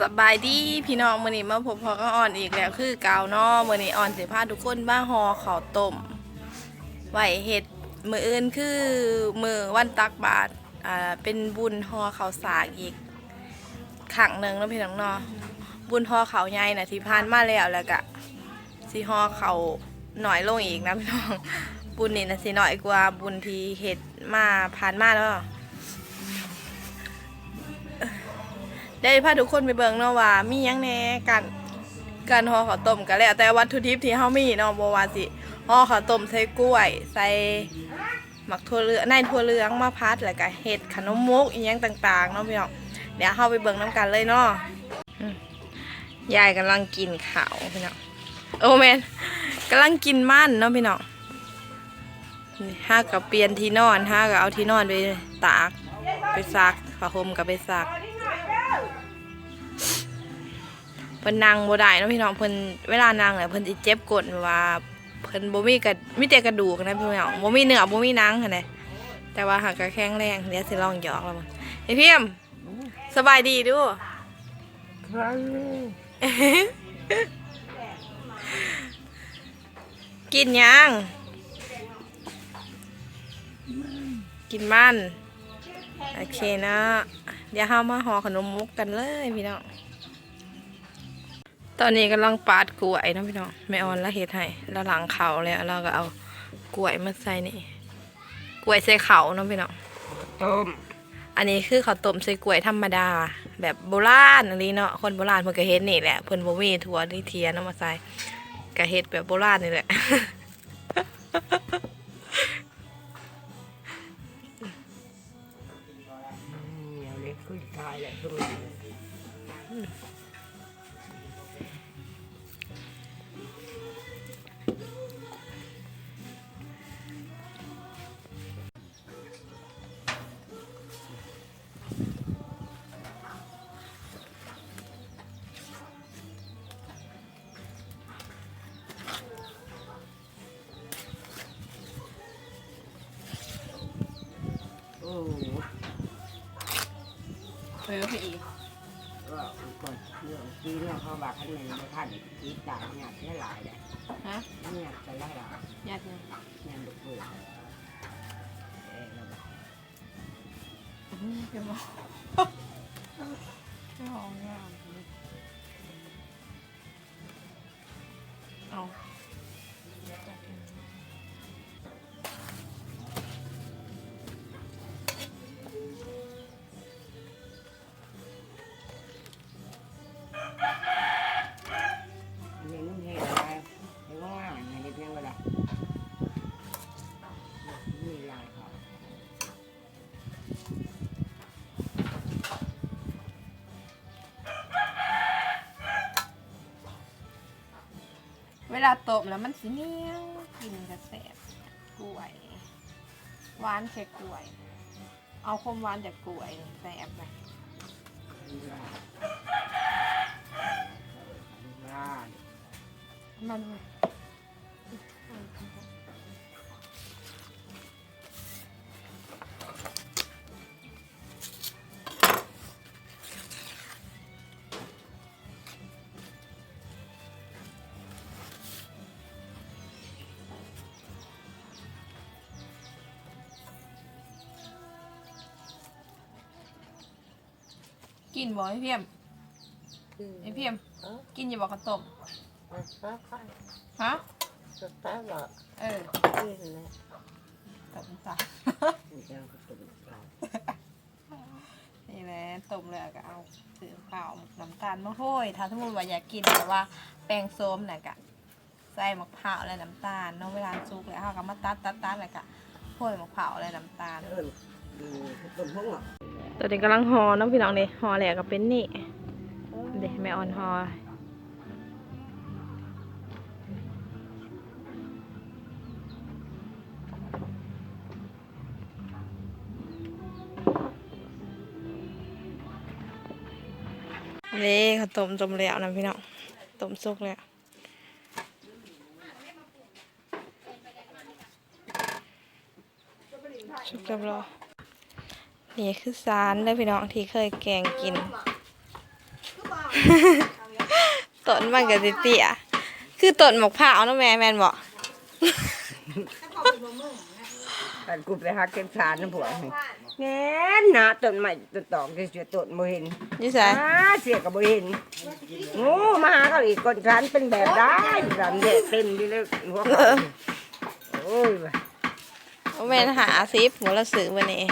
สบายดีพี่น้องมื้อนี้มาพบพอก็อ่อนอีกแล้วคือเกาเนาะมื้อนี้อ่อนสิพาทุกคนมาห่อข้าวต้มไหวเฮ็ดมืออื่นคือมือวันตักบาตรอ่าเป็นบุญห่อข้าวสากอีกครั้งหนึ่งเนาะพี่น้องนาะบุญห่อข้าวใหญ่น่ะที่ผ่านมาแล้วแล้วก็สิห่อข้าวน้อยลงอีกนะพี่น้องบุญนี่น่ะสิน้อยกว่าบุญที่เฮ็ดมาผ่านมาเนา ได้พาทุกคนไปเบิ่งเนาะว่ามีหยังแหน่การการห่อข้าวต้มก็แล้วแต่วัตถุดิบที่เฮามีเนาะบ่ว่าสิห่อข้าวต้มใส่กล้วย ใส่หมักถั่วเหลืองในถั่วเหลืองมาพัดแล้วก็เฮ็ดขนมมุกอีหยังต่างๆเนาะพี่น้องเดี๋ยวเฮาไปเบิ่งนํกันเลยเนาะอืมยายกำลังกินข้าวพี่น้องโอ้แม่นกำลังกินมันเนาะพี่น้องนี่ห้ากับเปลี่ยนที่นอนห้าก็เอาที่นอนไปตากไปซักผ้าห่มก็ไปซัก เพิ่นนั่งบ่ได้เนาะพี่น้องเพิ่นเวลานั่งเนี่ยเพิ่นสิเจ็บก้นว่าเพิ่นบ่มีกระมีแต่กระดูกนะพี่น้องบ่มีเนื้อบ่มีหนังหั่นแหละแต่ว่าหากก็แข็งแรงเดี๋ยวสิลองหยอกแล้วมันไอ้พิมพ์สบายดีดูกินยังกินมันโอเคนะ เดี๋ยวเฮามาห่อขนมมุกกันเลยพี่น้อง ตอนนี้กำลังปาดกล้วยนะพี่น้องแม่ออนแล้วเฮ็ดให้แล้วหลังเขาแล้วเราก็เอากล้วยมาใส่นี่กล้วยใส่เขาเนาะพี่น้องต้มอันนี้คือข้าวต้มใส่กล้วยธรรมดา แบบโบราณอันนี้เนาะคนโบราณเพิ่นก็เฮ็ดนี่แหละเพิ่นบ่มีถั่วนี่เทียนเอามาใส่ก็เฮ็ดแบบโบราณนี่แหละ เออพี่อีก็ก่อนเรื่องปีเนี่เขาบอกให้เงินไม่ทันปีตายเนี่ยแค่หลายเนี่ยฮะเนี่ยจะไล่หลายญาติยังเนี่ยลูกเพื่อนเออเราบอกเดี๋ยวบอกไม่หองามเอา ลาตบแล้วมันสิเหนียวกินกระแสบกล้วยหวานแค่กล้วย เอาความหวานจากกล้วยแสบเลยมีลายมีลายมัน กินบ่ไอ้เพียมไอ้เพียม กินอย่าบอกข้าวต้มฮะสตาร์บอกเออกินเลยต้มซะมีเจ้าก็ตุ่มเรานี่แหละต้มเลยก็เอาซื้อข้าวน้ำตาลมาโห้ยถ้าสมมติว่าอยากกินแต่ว่าแป้งโซมน่ะกะใส่มะพร้าวและน้ำตาลเนาะเวลาซุกแล้วเขาก็มาตัดตัดตัดแล้วก็โห้ยมะพร้าวและน้ำตาล ตุ่มพุ่งอะตอนนี้กำลังหอน้องพี่น้องนี่ห่อแหลกก็เป็นนี่เด็กแม่อ่อนหอนี่เขาต้มต้มแล้วนะพี่น้องต้มสุกแล้วสุกเรียบร้อย นี่คือสารเลยพี่น้องที่เคยแกงกินต้นมันก็สิเตี้ยคือต้นหมกพร้าวเนาะแม่แม่นบ่กันกูไปหักเก็บสารน้ำผัวนี่แน่นนะต้นใหม่ต้นตอกที่เสียต้นบ่เห็นอยู่ไสอ่าเสียก็บ่เห็นโง่มาหาเขาอีกคนฉันเป็นแบบได้สามเด็เต็มอยู่เลยหัวเขาโอ้ยว่ะบ่แม่นหาซิปหัวละซื้อมื้อนี้นี่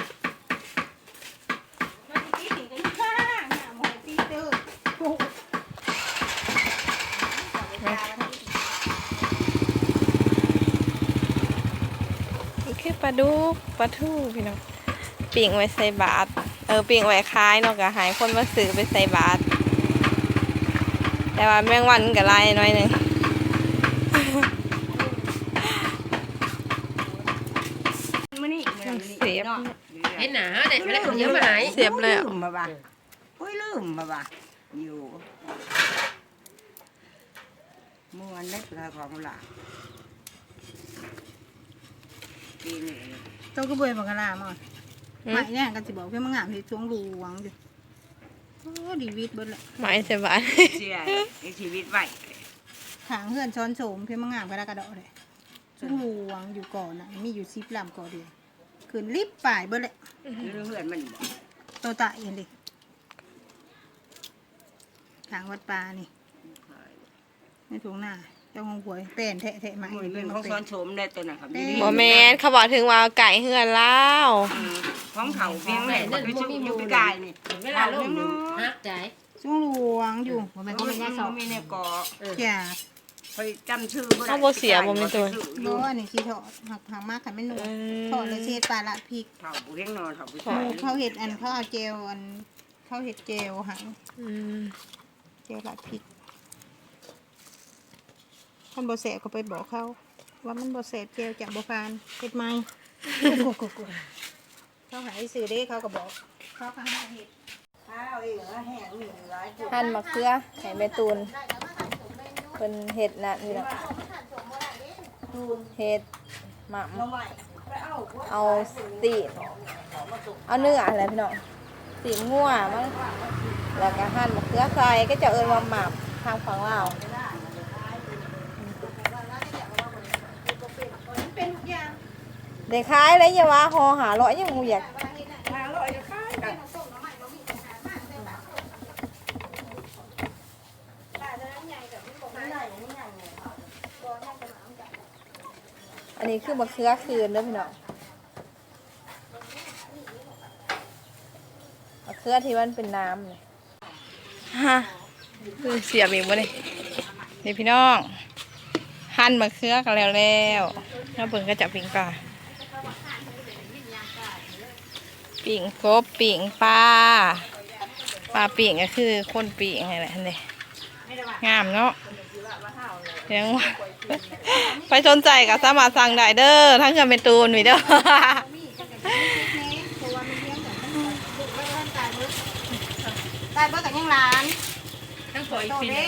คือปลาดุกปลาทูพี่น้องปิ่งไว้ใส่บาตรเออปิ่งไว้ขายเนาะก็หายคนมาซื้อไปใส่บาตรแต่ว่าแมงวันก็ลายน้อยหนึงมื้อนี้เสียบเห็นหนาเด็กไม่ได้คนเยอะมาหายเสียบเลยอะลืมมาบ่ะโอ้ยลืมมาบ่ะอยู่เมื่อวันนี้ปลาของหลาน ปีนี้เจ้าก็บ่อยบักกะลามาหมายเนี่ยกันสิบอกเพื่อนมางามที่ช่วงรูหวังอยู่โอ้ดีวิตเบิดละหมายใส่บาตรเสียในชีวิตไว้ขางเฮือนช้อนโสมเพื่อนมางามกระดากระเดอเลยช่วงรูหวังอยู่ก่อนน่ะมีอยู่ซิปลำก่อเดียวคืนรีบป่ายเบิดเลยเรื่องเพื่อนมันบอกโตตะเองดิขางวัดปลานี่ในถุงหน้า เจ้าของหวยเต้นแทะแทะมามือเรื่องของซ้อนโฉมได้ตัวไหนครับดีบ่แม่นเขาบอกถึงว่าเอาไก่เฮือนแล้วของเขาเพียงแหล่ไปชุบอยู่ไปกายนี่เวลาลงฮักใจช่วงรูหวังอยู่มันก็ก็ไม่ไม่ได้ได้สสอองมีในกอจ้าคอยจำชื่อเขาบ่เสียบ่มีตัวโน้อันนี้ขี้ทอดหักหักมากค่ะไม่หนูทอดเลยเสียปลาละพริกเขาเพียงนอนเขาไปหมูเขาเห็ดอันเขาเอาเจลอันเขาเห็ดเจลหังอืมเจลละพริก ท่านบอแสบก็ไปบอกเขา ว่ามันบอแสบเจลจากบอฟานเห็ดไหมเขาหายสื่อได้เขาก็บอก เขาข้างหน้าเห็ดข้าวเอ๋แห้งหนึ่งร้อยจุดหั่นมะเขือให้แม่ตูนเพิ่นเฮ็ดน่ะนี่ล่ะเฮ็ดหม่ำเอาตีนเอาเนื้ออะไรพี่น้องตีนงัวมั้งแล้วก็หั่นมะเขือใส่ก็จะเอิ้นว่าหม่ำทางฝั่งลาวเป็นทุกอย่าง ได้ขายแล้วอย่าว่าห่อหาร้อยยังมูอยากอันนี้คือมะเขือคืนเด้อพี่น้องมะเขือที่มันเป็นน้ำเลยฮะคือเสียบอีกบ่นี่นี่พี่น้องหั่นมะเขือกันแล้วแล้วแล้วเบิ่งก็จะปิ่งปลา ปิ่งกบปิ่งปลาปลาปิ่งก็คือคนปิ่งไงแหละนี่งามเนาะเลี้ยงไว้ไปสนใจก็สามารถสั่งได้เด้อทั้งเงินเป็นตูนมีเด้อเพราะว่ามันเลี้ยงแบบมันบุกแล้วก็ตายเบิดตายเบิดกับยังร้านทั้งปล่อยโตปินเด้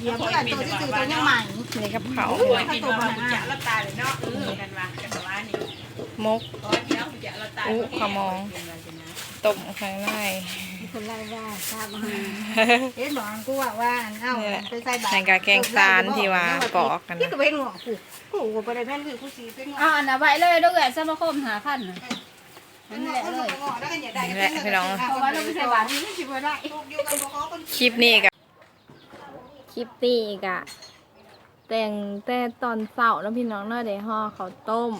เดี๋ยวเพื่อนตัวที่สื่อตัวยังใหม่นี่กับเขาปล่อยปินว่าบุจะละตายเลยเนาะเออกันว่ากันว่านี่ มกตอนเดียวบุจะละตายอุขมองต้มข้างในคนไล่ว่าทราบมาเอ๊ะบอกกูว่าว่าอันเอ้านี่แหละไปใส่บาตรแข่งกับแกงซานที่ว่าปอกกันพี่นะก็เป็นหัวกูกูก็ไปได้แม่นคือกูสีเป็นหัวอ่าอันน่ะไว้เลยด้วยสมาคมหาพันน่ะนั่นแหละเลยนี่แหละพี่น้องเพราะว่าเราไม่ใช่หวานนี่ไม่ชิบได้อยู่กับพ่อคนคลิปนี้กับคลิปนี้กะแต่งแต่ตอนเสาร์แล้วพี่น้องเนาะได้ห่อข้าวต้ม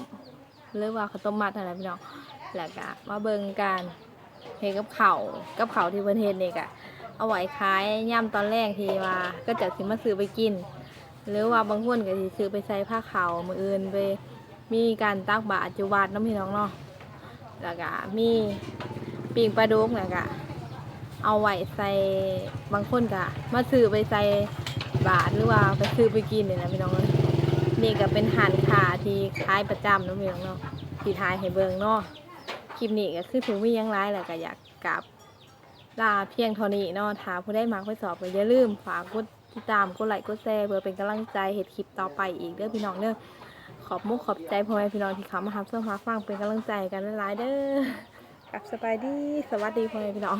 หรือว่าข้าวต้มมัดอะไรพี่น้องแล้วก็มาเบิ่งกันเฮกับข้ากับข้าที่เพิ่นเฮ็ดนี่กะเอาไว้ขายย่ำตอนแรกทีว่าก็จะสิมาซื้อไปกิน หรือว่าบางคนก็สิซื้อไปใส่ผ้าขาวมืออื่นไปมีการตักบาตรจุวัดน้ำพี่น้องเนาะแล้วก็มีปิ่งปลาดุกแล้วก็เอาไว้ใส่บางคนก็มาซื้อไปใส่บาทหรือว่าไปซื้อไปกินเนี่ยนะพี่น้องเอ้ย นี่ก็เป็นหันขาที่ขายประจำเนาะพี่น้องเนาะที่ทายให้เบิงเนาะคลิปนี้ก็คือถึงมีหยังร้ายแหละก็อยากกลับลาเพียงเท่านี้เนาะถ้าผู้ได้มาไปสอบก็อย่าลืมฝากกดติดตามกดไลค์กดแชร์เพื่อเป็นกำลังใจเห็ดคลิปต่อไปอีกเด้อพี่น้องเด้อขอบมุกขอบใจพ่อแม่พี่น้องที่เขามาทำเสื้อผ้าฟังเป็นกำลังใจกันหลายๆเด้อกลับสบายดีสวัสดีพ่อแม่พี่น้อง